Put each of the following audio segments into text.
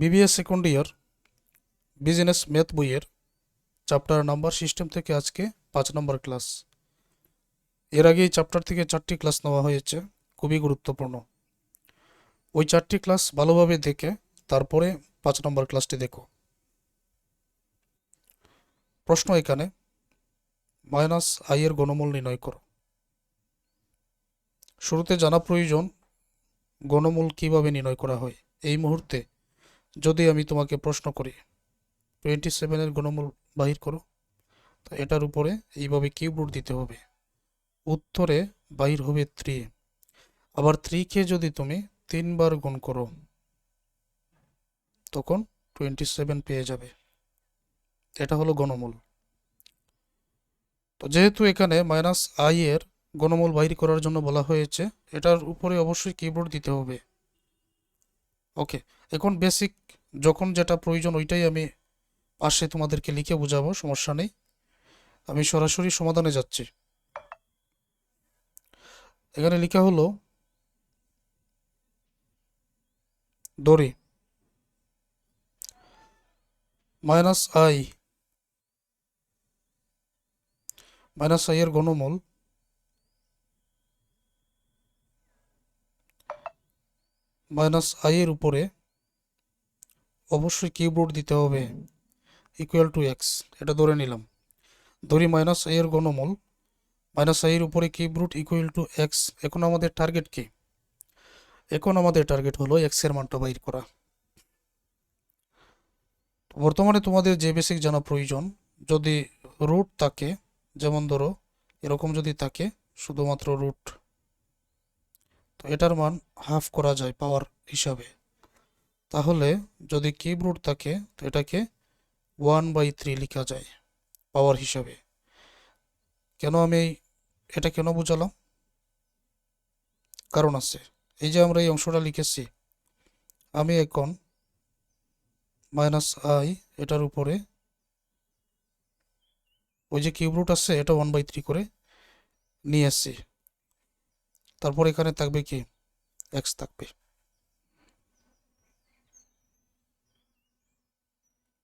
BBA second year business math বইয়ের chapter number system থেকে আজকে পাঁচ নম্বর ক্লাস এর আগে এই চ্যাপ্টার থেকে চারটি ক্লাস নেওয়া হয়েছে, খুবই গুরুত্বপূর্ণ। ওই চারটি ক্লাস ভালোভাবে দেখে তারপরে পাঁচ নম্বর ক্লাসটি দেখো। প্রশ্ন এখানে মাইনাস আই এর গণমূল নির্ণয় করো। শুরুতে জানা প্রয়োজন গণমূল কীভাবে নির্ণয় করা হয়। এই মুহূর্তে যদি আমি তোমাকে প্রশ্ন করি টোয়েন্টি সেভেনের গণমূল বাহির করো, তো এটার উপরে এইভাবে কিউব রুট দিতে হবে। উত্তরে বাহির হবে থ্রি আবার থ্রিকে যদি তুমি তিনবার গুণ করো, তখন টোয়েন্টি সেভেন পেয়ে যাবে। এটা হলো গণমূল। তো যেহেতু এখানে মাইনাস আই এর গণমূল বাহির করার জন্য বলা হয়েছে, এটার উপরে অবশ্যই কিবোর্ড দিতে হবে। ওকে এখন বেসিক যখন যেটা প্রয়োজন ওইটাই আমি পাশে তোমাদেরকে লিখে বোঝাবো, সমস্যা নেই। আমি সরাসরি সমাধানে যাচ্ছি। এখানে লেখা হলো, দড়ি মাইনাস আই মাইনাস আই এর ঘনমূল মাইনাস আই এর উপরে অবশ্যই কিউব রুট দিতে হবে ইকুয়াল টু এক্স এটা ধরে নিলাম। ধরি মাইনাস আই এর ঘনমূল মাইনাস আই এর উপরে cube root equal to x এখন আমাদের টার্গেট কি? এখন আমাদের টার্গেট হলো এক্সের মানটা বাইর করা। বর্তমানে তোমাদের যে বেসিক জানা প্রয়োজন, যদি রুট থাকে, যেমন ধরো, এরকম যদি থাকে, শুধুমাত্র রুট এটার মান হাফ করা যায় পাওয়ার হিসাবে। তাহলে যদি কিউব রুট থাকে, তো এটাকে ওয়ান বাই থ্রি লেখা যায় পাওয়ার হিসাবে। কেন আমি এটা কেন বোঝালাম? কারণ আছে। এই যে আমরা এই অংশটা লিখেছি, আমি এখন মাইনাস আই এটার উপরে ওই যে কিউব রুট আছে, এটা ওয়ান বাই থ্রি করে নিয়ে আসছি। তারপর এখানে থাকবে কি? এক্স থাকবে।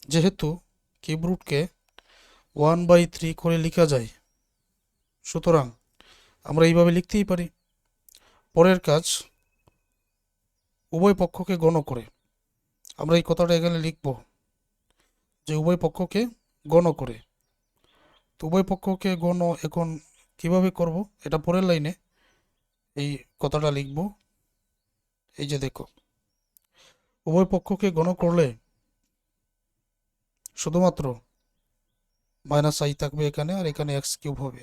যেহেতু কিউব রুটকে ওয়ান বাই থ্রি করে লেখা যায়, সুতরাং আমরা এইভাবে লিখতেই পারি। পরের কাজ উভয় পক্ষকে গণ করে। আমরা এই কথাটা এখানে লিখব যে উভয় পক্ষকে গণ করে। তো উভয় পক্ষকে গণ এখন কীভাবে করব? এটা পরের লাইনে। এই কথাটা লিখব। এই যে দেখো, উভয় পক্ষকে গণ করলে শুধুমাত্র মাইনাস আই থাকবে এখানে আর এখানে এক্স কিউব হবে।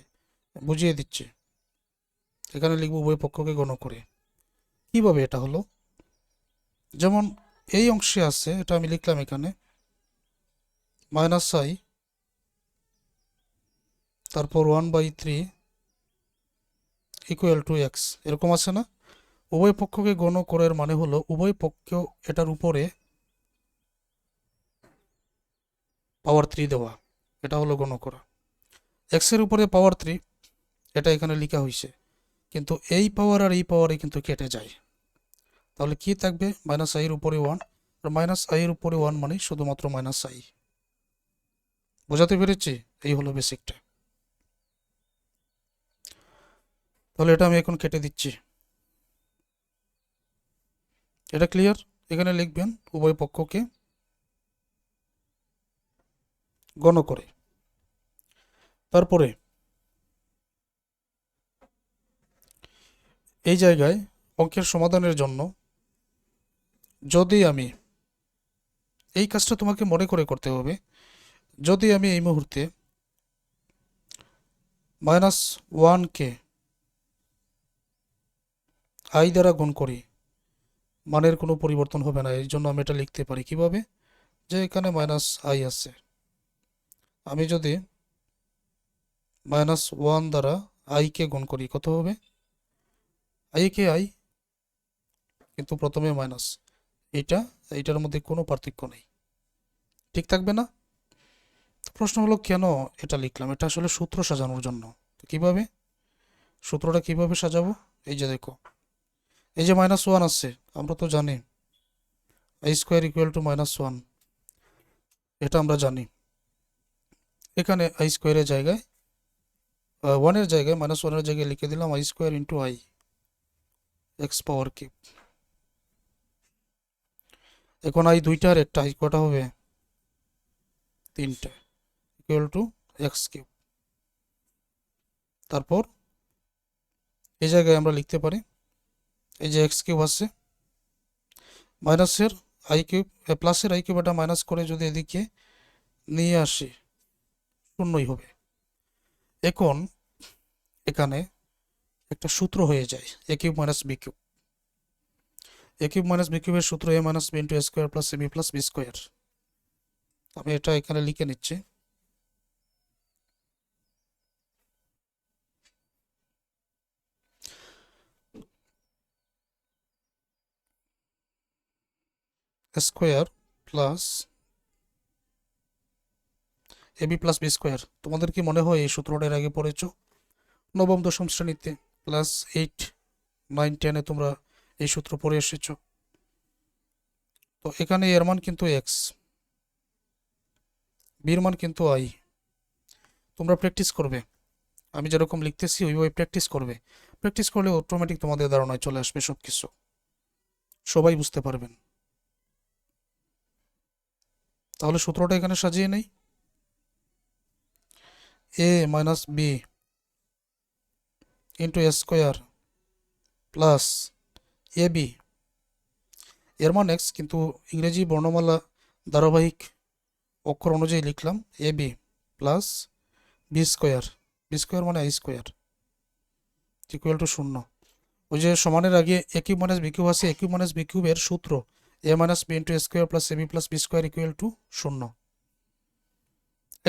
বুঝিয়ে দিচ্ছে। এখানে লিখব উভয় পক্ষকে গণ করে। কীভাবে এটা হলো? যেমন এই অংশে আছে, এটা আমি লিখলাম এখানে মাইনাস আই তারপর one by three equal to x এরকম আছে না? উভয় পক্ষকে গণ করার মানে হলো, উভয় পক্ষ এটার উপরে পাওয়ার থ্রি দেওয়া, এটা হলো গণ করা। এক্সের উপরে পাওয়ার থ্রি এটা এখানে লেখা হয়েছে কিন্তু এই পাওয়ার আর এই পাওয়ারে কিন্তু কেটে যায়। তাহলে কি থাকবে? মাইনাস আইয়ের উপরে ওয়ান আর মাইনাস আইয়ের উপরে ওয়ান মানে শুধুমাত্র মাইনাস আই বোঝাতে পেরেছি? এই হলো বেসিকটা তাহলে এটা আমি এখন কেটে দিচ্ছি। এটা ক্লিয়ার এখানে লিখবেন উভয় পক্ষকে গণ করে। তারপরে এই জায়গায় অঙ্কের সমাধানের জন্য যদি আমি এই কাজটা তোমাকে মনে করে করতে হবে, যদি আমি এই মুহূর্তে মাইনাস ওয়ানকে আই দ্বারা গুণ করি। মানের কোনো পরিবর্তন হবে না এই জন্য আমি এটা লিখতে পারি। কীভাবে? যে এখানে মাইনাস আই আছে। আমি যদি মাইনাস ওয়ান দ্বারা আইকে গুণ করি, কত হবে? আইকে আই কিন্তু প্রথমে মাইনাস এটা, এটার মধ্যে কোনো পার্থক্য নেই। ঠিক থাকবে না? প্রশ্ন হলো, কেন এটা লিখলাম? এটা আসলে সূত্র সাজানোর জন্য। তো কীভাবে? সূত্রটা কীভাবে সাজাবো? এই যে দেখো। এই যে মাইনাস ওয়ান আসছে আমরা তো জানি। I square equal to minus one এটা আমরা জানি। এখানে আই স্কোয়ারের জায়গায় ওয়ানের জায়গায় মাইনাস ওয়ানের জায়গায় লিখে দিলাম i square into i x power cube এখন আই দুইটার একটা আই কটা হবে? তিনটে ইকুয়াল টু এক্স কিউব তারপর, এই জায়গায় আমরা লিখতে পারি এই যে এক্স কিউব আছে, মাইনাসের আই কিউব প্লাসের আই কিউব এটা মাইনাস করে যদি এদিকে নিয়ে আসি, শূন্যই হবে। এখন এখানে একটা সূত্র হয়ে যায়, a cube minus b cube. A cube minus b কিউবের সূত্র a minus b into a square plus a b plus b square. আমি এটা এখানে লিখে নিচ্ছি। Square plus a b plus b square তোমাদের কি মনে হয় এই সূত্রটার আগে পড়েছ? নবম, দশম শ্রেণীতে ক্লাস এইট নাইন টেনে তোমরা এই সূত্র পড়ে এসেছ। তো এখানে এর মান কিন্তু এক্স বির মান কিন্তু আই তোমরা প্র্যাকটিস করবে। আমি যেরকম লিখতেছি ওইভাবে প্র্যাকটিস করবে। প্র্যাকটিস করলে অটোমেটিক তোমাদের ধারণায় চলে আসবে সব কিছু সবাই বুঝতে পারবেন। তাহলে সূত্রটা এখানে সাজিয়ে নেই? A minus b into a square plus a b এর মান এক্স কিন্তু ইংরেজি বর্ণমালা ধারাবাহিক অক্ষর অনুযায়ী লিখলাম a b plus b square b square মানে আই স্কোয়ার ইকুয়াল টু শূন্য। ওই যে সমানের আগে এ কিউব মাইনাস বি আছে এ কিউব মাইনাস বি কিউবের সূত্র। A minus b into square plus a b plus b square equal to শূন্য।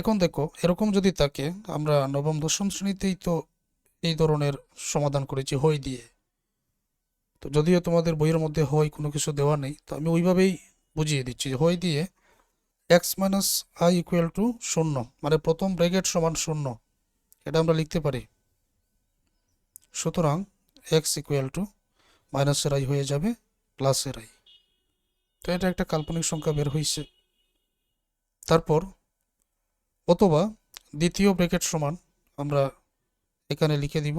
এখন দেখো, এরকম যদি থাকে, আমরা নবম, দশম শ্রেণীতেই তো এই ধরনের সমাধান করেছি হই দিয়ে। তো যদিও তোমাদের বইয়ের মধ্যে হয় কোনো কিছু দেওয়া নেই, তো আমি ওইভাবেই বুঝিয়ে দিচ্ছি যে হয় দিয়ে x minus i equal to শূন্য মানে প্রথম ব্র্যাকেট সমান শূন্য, এটা আমরা লিখতে পারি। সুতরাং এক্স ইকুয়াল টু মাইনাসের আই হয়ে যাবে প্লাসের আই তো এটা একটা কাল্পনিক সংখ্যা বের হয়েছে তারপর অথবা দ্বিতীয় ব্র্যাকেট সমান আমরা এখানে লিখে দিব।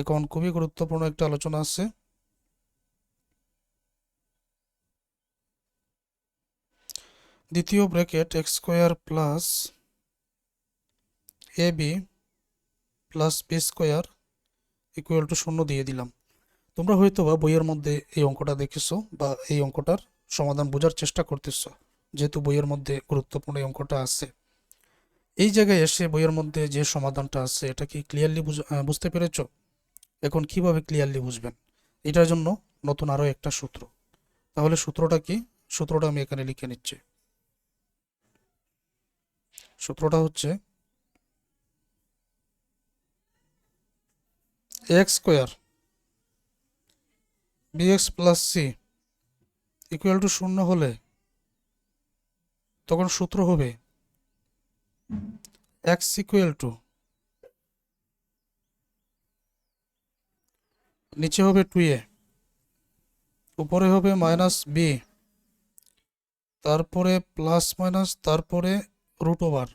এখন খুবই গুরুত্বপূর্ণ একটা আলোচনা আছে। দ্বিতীয় bracket x square plus a b plus b square equal to শূন্য দিয়ে দিলাম। তোমরা হয়তো বা বইয়ের মধ্যে এই অঙ্কটা দেখেছ বা এই অঙ্কটার। সমাধান বোঝার চেষ্টা করতেছো, যেহেতু বইয়ের মধ্যে গুরুত্বপূর্ণ অঙ্কটা আছে। এই জায়গায় এসে বইয়ের মধ্যে যে সমাধানটা আছে, এটা কি ক্লিয়ারলি বুঝতে পেরেছ? এখন কীভাবে ক্লিয়ারলি বুঝবেন? এটার জন্য নতুন আরও একটা সূত্র। তাহলে সূত্রটা কি? সূত্রটা আমি এখানে লিখে নিচ্ছি। সূত্রটা হচ্ছে x square b x plus c equal to শূন্য হলে তখন সূত্র হবে এক্স ইকুয়াল টু নিচে হবে টু এ উপরে হবে মাইনাস বি তারপরে প্লাস মাইনাস তারপরে রুট ওভার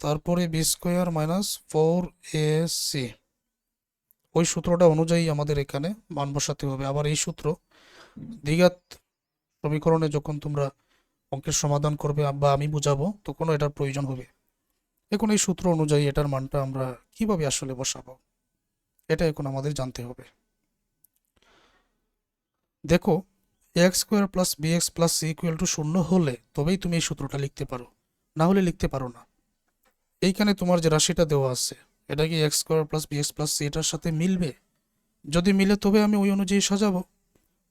তারপরে b square minus four a c ওই সূত্রটা অনুযায়ী আমাদের এখানে মান বসাতে হবে। আবার এই সূত্র দ্বিঘাত সমীকরণে যখন তোমরা অঙ্কের সমাধান করবে বা আমি বুঝাবো তখনও এটার প্রয়োজন হবে। এখন এই সূত্র অনুযায়ী এটার মানটা আমরা কীভাবে আসলে বসাবো? এটা এখন আমাদের জানতে হবে। দেখো, x square plus b x plus c equal to শূন্য হলে তবেই তুমি এই সূত্রটা লিখতে পারো। না হলে লিখতে পারো না। এইখানে তোমার যে রাশিটা দেওয়া আছে, এটা কি x square plus b x plus c এটার সাথে মিলবে? যদি মিলে, তবে আমি ওই অনুযায়ী সাজাবো।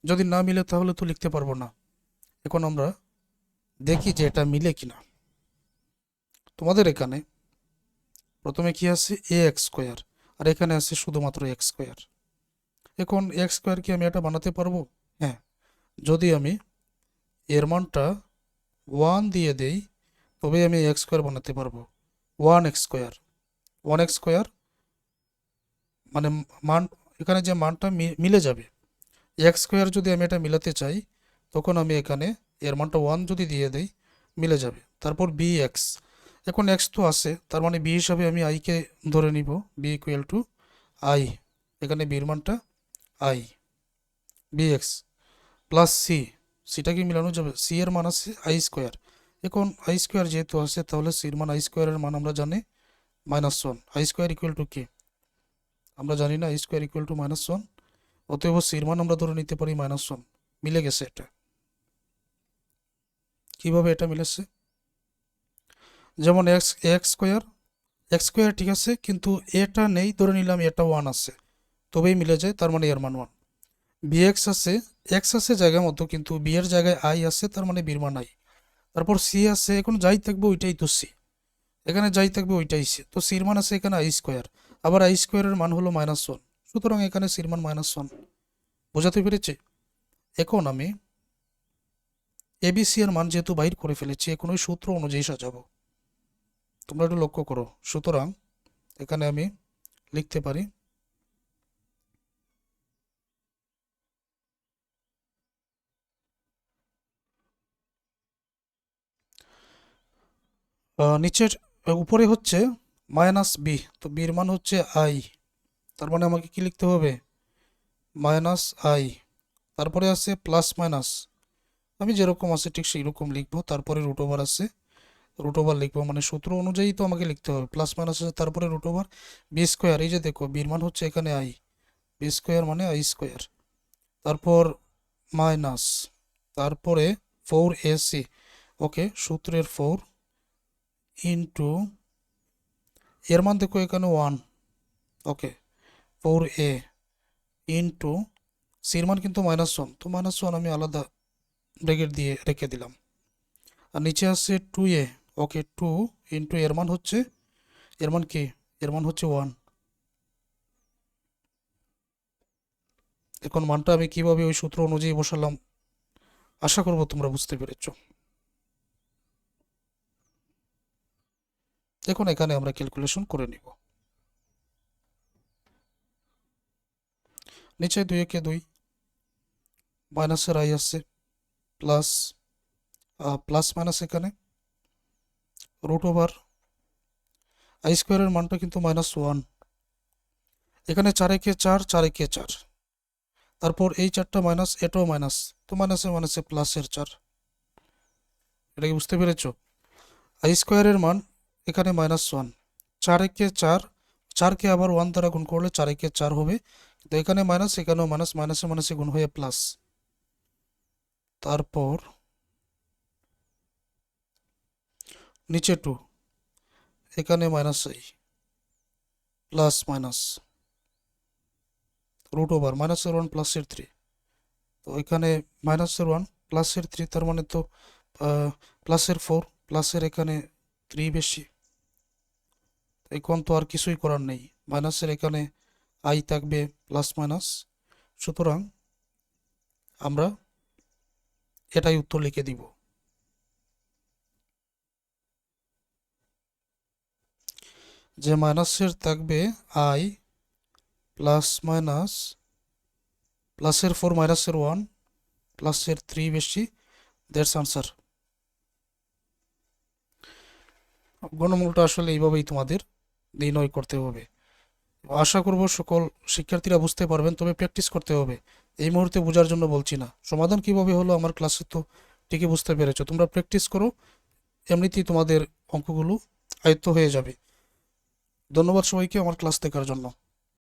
যদি না মিলে তাহলে তো লিখতে পারব না। এখন আমরা দেখি যে এটা মিলে কিনা। তোমাদের এখানে প্রথমে কি আছে? এ এক্স স্কোয়ার আর এখানে আছে শুধুমাত্র এক্স স্কোয়ার এখন এক্স স্কোয়ার কি আমি এটা বানাতে পারব? হ্যাঁ। যদি আমি এর মানটা ওয়ান দিয়ে দেই, তবে আমি এক্স স্কোয়ার বানাতে পারব। One x square one x square মানে মান এখানে যে মানটা মিলে যাবে। এক্স স্কোয়ার যদি আমি এটা মিলাতে চাই, তখন আমি এখানে এর মানটা ওয়ান যদি দিয়ে দেই, মিলে যাবে। তারপর বি এক্স এখন এক্স তো আছে, তার মানে বি হিসাবে আমি আইকে ধরে নিব বি ইকুয়াল টু আই এখানে বির মানটা i b x plus c সিটা কি মিলানো যাবে? সি এর মান আছে আই স্কোয়ার এখন আই স্কোয়ার যেহেতু আছে, তাহলে সির মান আই স্কোয়ারের মান আমরা জানি minus one i square equal to কি আমরা জানি না i square equal to minus one অতএব সির মান আমরা ধরে নিতে পারি মাইনাস ওয়ান মিলে গেছে এটা। কীভাবে এটা মিলেছে? যেমন x x square x square ঠিক আছে, কিন্তু এটা নেই, ধরে নিলাম এটা ওয়ান আছে। তবেই মিলে যায়, তার মানে এর মান ওয়ান বি এক্স আছে এক্স আছে জায়গা মতো কিন্তু বি এর জায়গায় আই আছে, তার মানে বির মান আই তারপর সি আছে, এখন যাই থাকবে ওইটাই তো সি এখানে যাই থাকবে ওইটাই সি তো সির মান আছে এখানে আই স্কোয়ার আবার আই স্কোয়ারের মান হলো মাইনাস ওয়ান সুতরাং এখানে সির মান মাইনাস ওয়ান বোঝাতে পেরেছি? এখন আমি এবিসি এর মান যেহেতু বাইর করে ফেলেছি, এখন ওই সূত্র অনুযায়ী সাজাবো। তোমরা একটু লক্ষ্য করো। সুতরাং এখানে আমি লিখতে পারি নিচের, উপরে হচ্ছে মাইনাস বি তো বির মান হচ্ছে আই তার মানে আমাকে কি লিখতে হবে? Minus i. তারপরে আছে প্লাস মাইনাস। আমি যেরকম আছে ঠিক সেই রকম লিখব। তারপরে রুট ওভার আছে। রুট ওভার লিখব মানে সূত্র অনুযায়ী তো আমাকে লিখতে হবে। প্লাস মাইনাস আছে, তারপরে রুট ওভার বি স্কোয়ার এই যে দেখো বির মান হচ্ছে এখানে আই বি স্কোয়ার মানে আই স্কোয়ার তারপর মাইনাস। তারপরে ফোর এসি ওকে সূত্রের ফোর ইন্টু এর মান দেখো এখানে one okay four a into সির মান কিন্তু মাইনাস ওয়ান তো মাইনাস ওয়ান আমি আলাদা ব্রেকেট দিয়ে রেখে দিলাম। আর নিচে আসছে two a. Okay two into এর মান হচ্ছে, এর মান কি? এর মান হচ্ছে ওয়ান এখন মানটা আমি কীভাবে ওই সূত্র অনুযায়ী বসালাম? আশা করব তোমরা বুঝতে পেরেছ। দেখুন, এখানে আমরা ক্যালকুলেশন করে নিব। নিচে দুই একে দুই মাইনাসের আই আসছে প্লাস প্লাস মাইনাস এখানে রুট ওভার আই স্কোয়ারের মানটা কিন্তু মাইনাস ওয়ান এখানে চার একে চার চার একে চার। তারপর এই চারটা মাইনাস এটাও মাইনাস তো মাইনাসে মাইনাসে প্লাসের চার। এটা কি বুঝতে পেরেছ? আই স্কোয়ারের মান এখানে মাইনাস ওয়ান চার একে চার, চারকে আবার ওয়ান দ্বারা গুণ করলে চার একে চার হবে। তো এখানে মাইনাস এখানেও মাইনাস মাইনাসে মাইনাসে গুণ হয়ে প্লাস তারপর নিচে টু এখানে minus i plus minus root over মাইনাসের ওয়ান প্লাসের থ্রি তো এখানে মাইনাসের ওয়ান প্লাসের থ্রি তার মানে তো প্লাসের ফোর প্লাসের এখানে থ্রি বেশি। এখন তো আর কিছুই করার নেই। মাইনাসের এখানে আই থাকবে প্লাস মাইনাস সুতরাং আমরা এটাই উত্তর লিখে দিব। যে মাইনাসের থাকবে আই প্লাস মাইনাস প্লাসের ফোর মাইনাসের ওয়ান প্লাসের থ্রি বেশি দ্যাটস আনসার গণমূলটা আসলে এইভাবেই তোমাদের নির্ণয় করতে হবে। আশা করব সকল শিক্ষার্থীরা বুঝতে পারবেন, তবে প্র্যাকটিস করতে হবে। এই মুহূর্তে বোঝার জন্য বলছি না। সমাধান কীভাবে হলো আমার ক্লাসে তো ঠিকই বুঝতে পেরেছ। তোমরা প্র্যাকটিস করো, এমনিতেই তোমাদের অঙ্কগুলো আয়ত্ত হয়ে যাবে। ধন্যবাদ সবাইকে আমার ক্লাস দেখার জন্য।